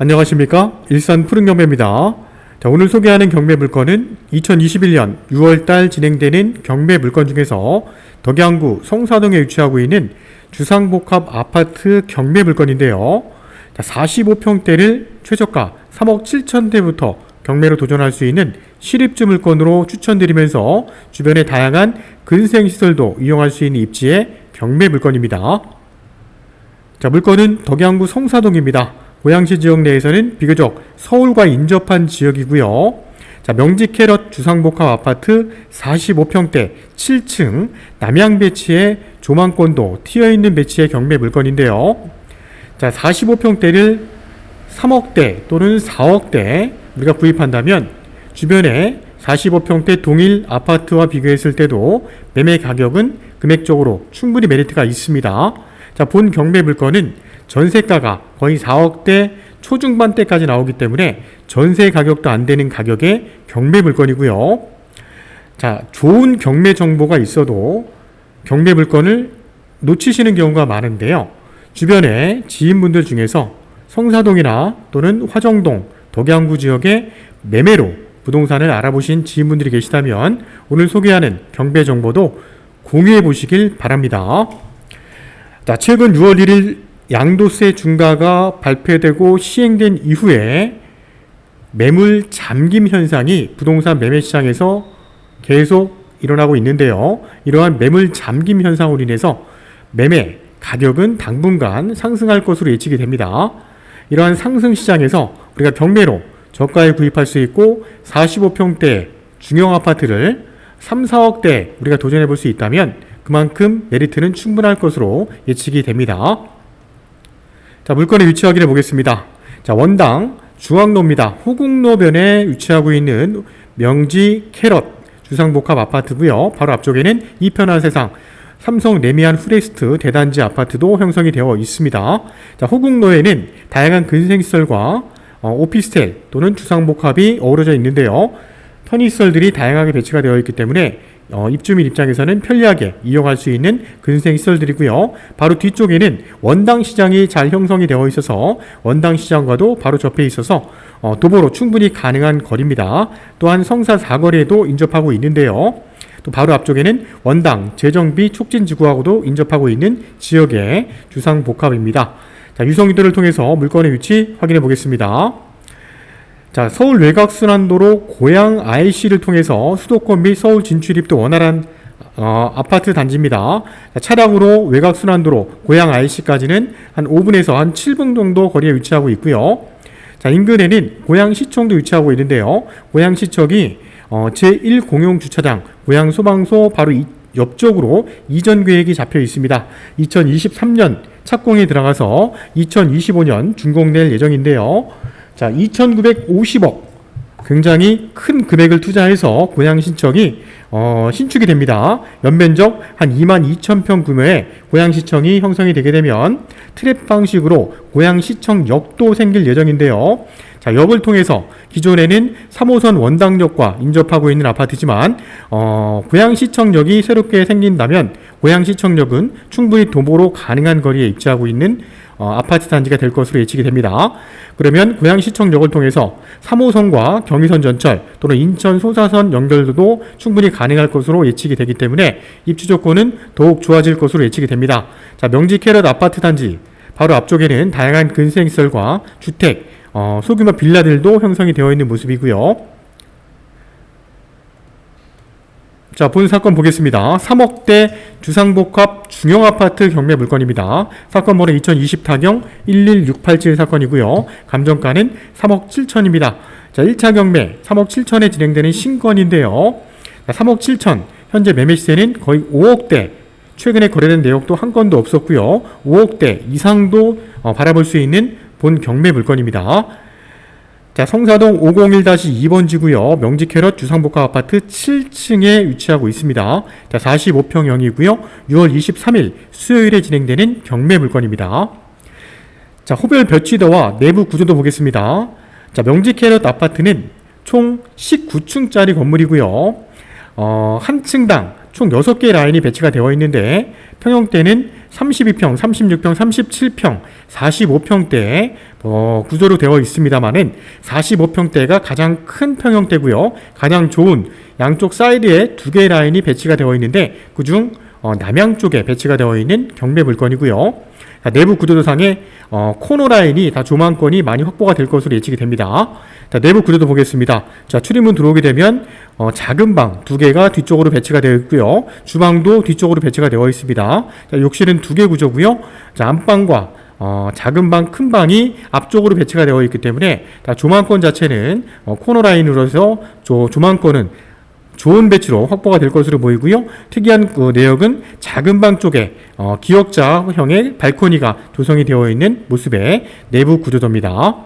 안녕하십니까 일산 푸른 경매입니다. 자, 오늘 소개하는 경매 물건은 2021년 6월달 진행되는 경매 물건 중에서 덕양구 성사동에 위치하고 있는 주상복합 아파트 경매 물건인데요. 자, 45평대를 최저가 3억 7천대부터 경매로 도전할 수 있는 시립주 물건으로 추천드리면서 주변의 다양한 근생시설도 이용할 수 있는 입지의 경매 물건입니다. 자, 물건은 덕양구 성사동입니다. 고양시 지역 내에서는 비교적 서울과 인접한 지역이고요. 자, 명지 캐럿 주상복합 아파트 45평대 7층 남양 배치의 조망권도 튀어 있는 배치의 경매 물건인데요. 자, 45평대를 3억대 또는 4억대 우리가 구입한다면 주변에 45평대 동일 아파트와 비교했을 때도 매매 가격은 금액적으로 충분히 메리트가 있습니다. 자, 본 경매 물건은 전세가가 거의 4억대 초중반대까지 나오기 때문에 전세 가격도 안 되는 가격의 경매 물건이고요. 자, 좋은 경매 정보가 있어도 경매 물건을 놓치시는 경우가 많은데요. 주변에 지인분들 중에서 성사동이나 또는 화정동, 덕양구 지역의 매매로 부동산을 알아보신 지인분들이 계시다면 오늘 소개하는 경매 정보도 공유해 보시길 바랍니다. 자, 최근 6월 1일 양도세 중과가 발표되고 시행된 이후에 매물 잠김 현상이 부동산 매매 시장에서 계속 일어나고 있는데요. 이러한 매물 잠김 현상으로 인해서 매매 가격은 당분간 상승할 것으로 예측이 됩니다. 이러한 상승 시장에서 우리가 경매로 저가에 구입할 수 있고 45평대 중형 아파트를 3, 4억대 우리가 도전해 볼 수 있다면 그만큼 메리트는 충분할 것으로 예측이 됩니다. 자, 물건의 위치 확인해 보겠습니다. 자, 원당 중앙로입니다. 호국로변에 위치하고 있는 명지 캐럿 주상복합 아파트고요. 바로 앞쪽에는 이편한 세상 삼성 레미안 후레스트 대단지 아파트도 형성이 되어 있습니다. 자, 호국로에는 다양한 근생시설과 어, 오피스텔 또는 주상복합이 어우러져 있는데요. 편의시설들이 다양하게 배치가 되어 있기 때문에 어, 입주민 입장에서는 편리하게 이용할 수 있는 근생 시설들이고요. 바로 뒤쪽에는 원당 시장이 잘 형성이 되어 있어서 원당 시장과도 바로 접해 있어서 어, 도보로 충분히 가능한 거리입니다. 또한 성사 사거리에도 인접하고 있는데요. 또 바로 앞쪽에는 원당 재정비 촉진 지구하고도 인접하고 있는 지역의 주상 복합입니다. 자, 유성유도를 통해서 물건의 위치 확인해 보겠습니다. 자, 서울 외곽순환도로 고양 IC를 통해서 수도권 및 서울 진출입도 원활한 어, 아파트 단지입니다. 자, 차량으로 외곽순환도로 고양 IC까지는 한 5분에서 한 7분 정도 거리에 위치하고 있고요. 자, 인근에는 고양시청도 위치하고 있는데요. 고양시청이 어, 제1공용 주차장 고양 소방소 바로 이, 옆쪽으로 이전 계획이 잡혀 있습니다. 2023년 착공에 들어가서 2025년 준공될 예정인데요. 자, 2,950억. 굉장히 큰 금액을 투자해서 고양시청이 어, 신축이 됩니다. 연면적 한 2만 2천 평 규모의 고양 시청이 형성이 되게 되면 트랩 방식으로 고양 시청 역도 생길 예정인데요. 자, 역을 통해서 기존에는 3호선 원당역과 인접하고 있는 아파트지만 어, 고양시청역이 새롭게 생긴다면 고양시청역은 충분히 도보로 가능한 거리에 입지하고 있는 어, 아파트 단지가 될 것으로 예측이 됩니다. 그러면 고양시청역을 통해서 3호선과 경의선 전철 또는 인천 소사선 연결도 충분히 가능할 것으로 예측이 되기 때문에 입주 조건은 더욱 좋아질 것으로 예측이 됩니다. 자, 명지 캐럿 아파트 단지 바로 앞쪽에는 다양한 근생시설과 주택, 어, 소규모 빌라들도 형성이 되어 있는 모습이고요. 자, 본 사건 보겠습니다. 3억대 주상복합 중형 아파트 경매 물건입니다. 사건 번호 2024경 11687 사건이고요. 감정가는 3억 7천입니다. 자, 1차 경매 3억 7천에 진행되는 신건인데요. 자, 3억 7천 현재 매매 시세는 거의 5억대 최근에 거래된 내역도 한 건도 없었고요. 5억대 이상도 어, 바라볼 수 있는 본 경매 물건입니다. 자, 성사동 501-2번 지구요. 명지 캐럿 주상복합 아파트 7층에 위치하고 있습니다. 자, 45평형이고요. 6월 23일 수요일에 진행되는 경매 물건입니다. 자, 호별 볕지도와 내부 구조도 보겠습니다. 자, 명지 캐럿 아파트는 총 19층짜리 건물이고요. 어, 한 층당 총 6개의 라인이 배치가 되어 있는데 평형대는 32평, 36평, 37평, 45평대 어, 구조로 되어 있습니다만은 45평대가 가장 큰 평형대고요. 가장 좋은 양쪽 사이드에 두 개의 라인이 배치가 되어 있는데 그중 어, 남양 쪽에 배치가 되어 있는 경매 물건이고요. 자, 내부 구조도상에 어, 코너 라인이 다 조망권이 많이 확보가 될 것으로 예측이 됩니다. 자, 내부 구조도 보겠습니다. 자, 출입문 들어오게 되면 어, 작은 방 두 개가 뒤쪽으로 배치가 되어 있고요. 주방도 뒤쪽으로 배치가 되어 있습니다. 자, 욕실은 두 개 구조고요. 자, 안방과 어, 작은 방, 큰 방이 앞쪽으로 배치가 되어 있기 때문에 자, 조망권 자체는 어, 코너 라인으로서 조, 조망권은 좋은 배치로 확보가 될 것으로 보이고요. 특이한 그 내역은 작은 방 쪽에 어, 기역자형의 발코니가 조성이 되어 있는 모습의 내부 구조도입니다.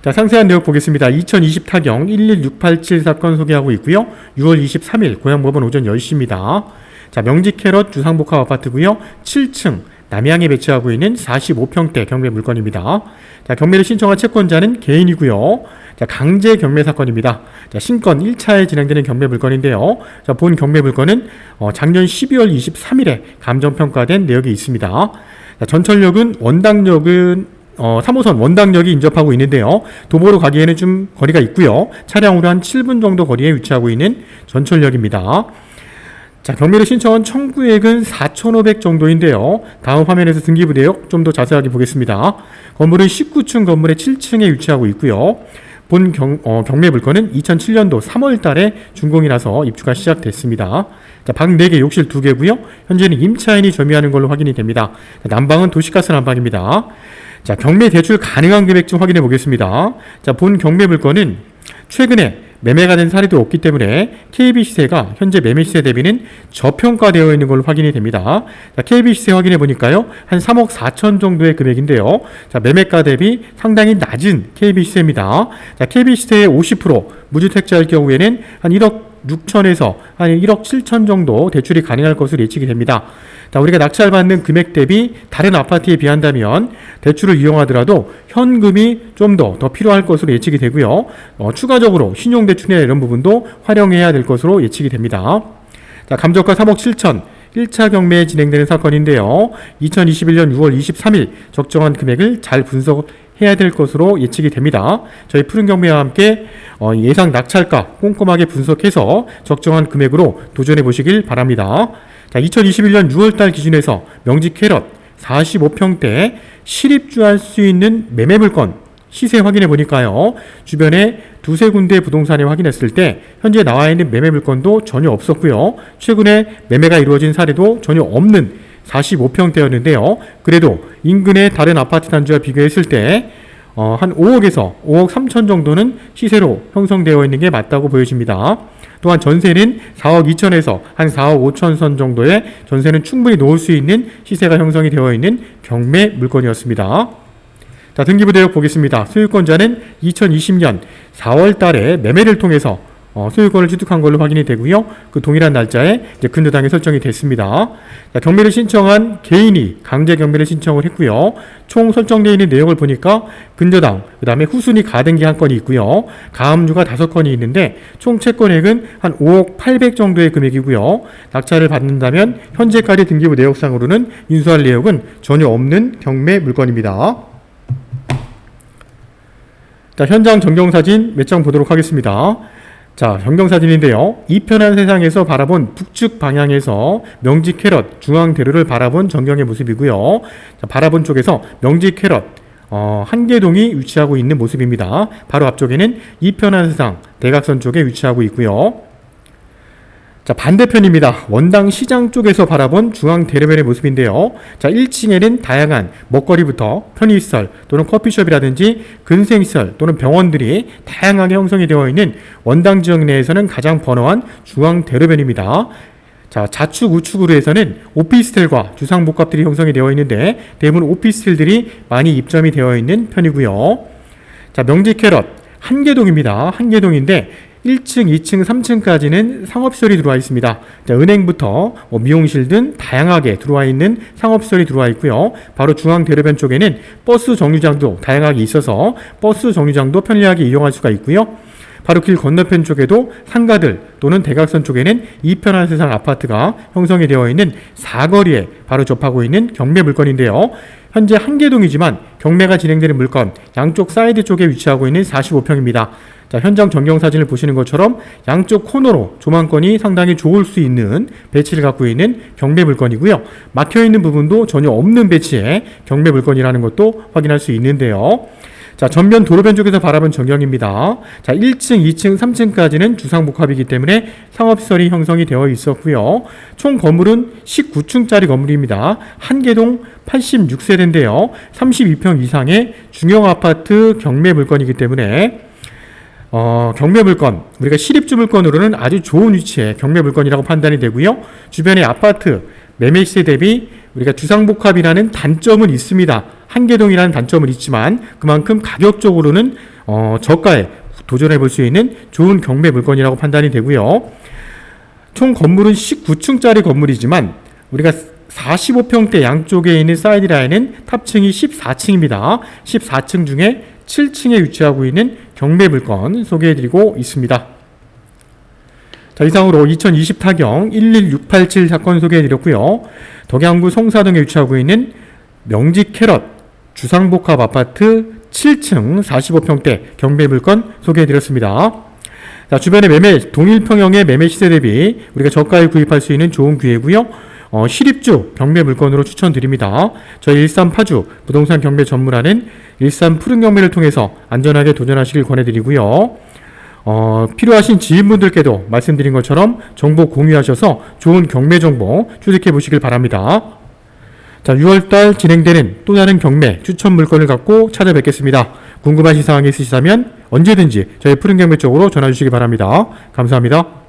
자, 상세한 내역 보겠습니다. 2020 타경 11687 사건 소개하고 있고요. 6월 23일 고양법원 오전 10시입니다. 자, 명지 캐럿 주상복합 아파트고요. 7층 남양에 배치하고 있는 45평대 경매 물건입니다. 자, 경매를 신청한 채권자는 개인이고요. 자, 강제 경매 사건입니다. 자, 신건 1차에 진행되는 경매 물건인데요. 자, 본 경매 물건은 어, 작년 12월 23일에 감정평가된 내역이 있습니다. 자, 전철역은 원당역은 어, 3호선 원당역이 인접하고 있는데요. 도보로 가기에는 좀 거리가 있고요. 차량으로 한 7분 정도 거리에 위치하고 있는 전철역입니다. 자, 경매를 신청한 청구액은 4,500 정도인데요. 다음 화면에서 등기부 내역 좀 더 자세하게 보겠습니다. 건물은 19층 건물의 7층에 위치하고 있고요. 본 경, 어, 경매 물건은 2007년도 3월 달에 준공이 나서 입주가 시작됐습니다. 자, 방 4개, 욕실 2개고요. 현재는 임차인이 점유하는 걸로 확인이 됩니다. 자, 난방은 도시가스 난방입니다. 자, 경매 대출 가능한 금액 좀 확인해 보겠습니다. 자, 본 경매 물건은 최근에 매매가 된 사례도 없기 때문에 KB 시세가 현재 매매 시세 대비는 저평가되어 있는 걸로 확인이 됩니다. 자, KB 시세 확인해 보니까요. 한 3억 4천 정도의 금액인데요. 자, 매매가 대비 상당히 낮은 KB 시세입니다. 자, KB 시세의 50% 무주택자일 경우에는 한 1억 6천에서 한 1억 7천 정도 대출이 가능할 것으로 예측이 됩니다. 자, 우리가 낙찰 받는 금액 대비 다른 아파트에 비한다면 대출을 이용하더라도 현금이 좀 더 더 필요할 것으로 예측이 되고요. 어, 추가적으로 신용대출이나 이런 부분도 활용해야 될 것으로 예측이 됩니다. 자, 감정가 3억 7천 1차 경매에 진행되는 사건인데요. 2021년 6월 23일 적정한 금액을 잘 분석 해야 될 것으로 예측이 됩니다. 저희 푸른 경매와 함께 어, 예상 낙찰가 꼼꼼하게 분석해서 적정한 금액으로 도전해 보시길 바랍니다. 자, 2021년 6월달 기준에서 명지 캐럿 45평대 실입주할 수 있는 매매 물건 시세 확인해 보니까요. 주변에 두세 군데 부동산에 확인했을 때 현재 나와 있는 매매 물건도 전혀 없었고요. 최근에 매매가 이루어진 사례도 전혀 없는 45평대였는데요. 그래도 인근의 다른 아파트 단지와 비교했을 때 어, 한 5억에서 5억 3천 정도는 시세로 형성되어 있는 게 맞다고 보여집니다. 또한 전세는 4억 2천에서 한 4억 5천 선 정도의 전세는 충분히 놓을 수 있는 시세가 형성이 되어 있는 경매 물건이었습니다. 자, 등기부 대역 보겠습니다. 소유권자는 2020년 4월 달에 매매를 통해서 어, 소유권을 취득한 걸로 확인이 되고요. 그 동일한 날짜에 이제 근저당이 설정이 됐습니다. 자, 경매를 신청한 개인이 강제 경매를 신청을 했고요. 총 설정되어 있는 내용을 보니까 근저당, 그 다음에 후순위 가등기 한 건이 있고요. 가압류가 다섯 건이 있는데 총 채권액은 한 5억 800 정도의 금액이고요. 낙찰을 받는다면 현재까지 등기부 내역상으로는 인수할 내역은 전혀 없는 경매 물건입니다. 자, 현장 전경사진 몇 장 보도록 하겠습니다. 자, 전경사진인데요. 이편한 세상에서 바라본 북측 방향에서 명지 캐럿 중앙 대로를 바라본 전경의 모습이고요. 자, 바라본 쪽에서 명지 캐럿 어, 한계동이 위치하고 있는 모습입니다. 바로 앞쪽에는 이편한 세상 대각선 쪽에 위치하고 있고요. 자, 반대편입니다. 원당 시장 쪽에서 바라본 중앙 대로변의 모습인데요. 자, 1층에는 다양한 먹거리부터 편의시설 또는 커피숍이라든지 근생시설 또는 병원들이 다양하게 형성이 되어 있는 원당 지역 내에서는 가장 번화한 중앙 대로변입니다. 자, 좌측 우측으로 해서는 오피스텔과 주상복합들이 형성이 되어 있는데 대부분 오피스텔들이 많이 입점이 되어 있는 편이고요. 자, 명지 캐럿 한계동입니다. 한계동인데 1층, 2층, 3층까지는 상업시설이 들어와 있습니다. 자, 은행부터 뭐 미용실 등 다양하게 들어와 있는 상업시설이 들어와 있고요. 바로 중앙 대로변 쪽에는 버스 정류장도 다양하게 있어서 버스 정류장도 편리하게 이용할 수가 있고요. 바로 길 건너편 쪽에도 상가들 또는 대각선 쪽에는 이편한 세상 아파트가 형성이 되어 있는 사거리에 바로 접하고 있는 경매 물건인데요. 현재 한개동이지만 경매가 진행되는 물건 양쪽 사이드 쪽에 위치하고 있는 45평입니다. 자, 현장 전경 사진을 보시는 것처럼 양쪽 코너로 조망권이 상당히 좋을 수 있는 배치를 갖고 있는 경매 물건이고요. 막혀 있는 부분도 전혀 없는 배치의 경매 물건이라는 것도 확인할 수 있는데요. 자, 전면 도로 변 쪽에서 바라본 전경입니다. 자, 1층, 2층, 3층까지는 주상복합이기 때문에 상업시설이 형성이 되어 있었고요. 총 건물은 19층짜리 건물입니다. 한개동 86세대인데요. 32평 이상의 중형 아파트 경매 물건이기 때문에 어, 경매 물건, 우리가 실입주 물건으로는 아주 좋은 위치의 경매 물건이라고 판단이 되고요. 주변의 아파트, 매매 시세 대비 우리가 주상복합이라는 단점은 있습니다. 한계동이라는 단점은 있지만 그만큼 가격적으로는 어, 저가에 도전해 볼 수 있는 좋은 경매 물건이라고 판단이 되고요. 총 건물은 19층짜리 건물이지만 우리가 45평대 양쪽에 있는 사이드 라인은 탑층이 14층입니다. 14층 중에 7층에 위치하고 있는 경매 물건 소개해드리고 있습니다. 자, 이상으로 2020 타경 11687 사건 소개해드렸고요. 덕양구 송사동에 위치하고 있는 명지 캐럿 주상복합 아파트 7층 45평대 경매 물건 소개해드렸습니다. 자, 주변의 매매, 동일 평형의 매매 시세 대비 우리가 저가에 구입할 수 있는 좋은 기회고요. 어, 실입주 경매 물건으로 추천드립니다. 저희 일산 파주 부동산 경매 전문하는 일산 푸른 경매를 통해서 안전하게 도전하시길 권해드리고요. 어, 필요하신 지인분들께도 말씀드린 것처럼 정보 공유하셔서 좋은 경매 정보 취득해 보시길 바랍니다. 자, 6월달 진행되는 또 다른 경매 추천 물건을 갖고 찾아뵙겠습니다. 궁금하신 사항이 있으시다면 언제든지 저희 푸른 경매 쪽으로 전화 주시기 바랍니다. 감사합니다.